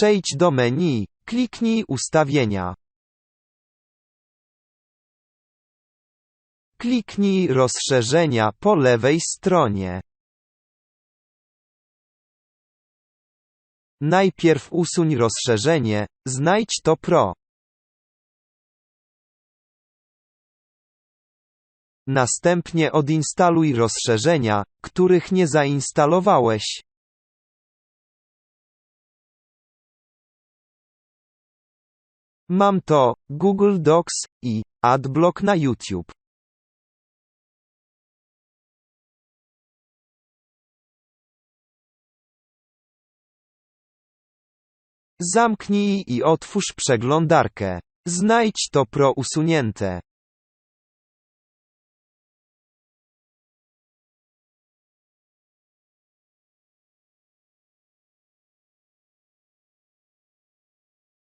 Przejdź do menu, kliknij Ustawienia. Kliknij Rozszerzenia po lewej stronie. Najpierw usuń rozszerzenie, znajdź to Pro. Następnie odinstaluj rozszerzenia, których nie zainstalowałeś. Mam to, Google Docs i AdBlock na YouTube. Zamknij i otwórz przeglądarkę. Znajdź to Pro usunięte.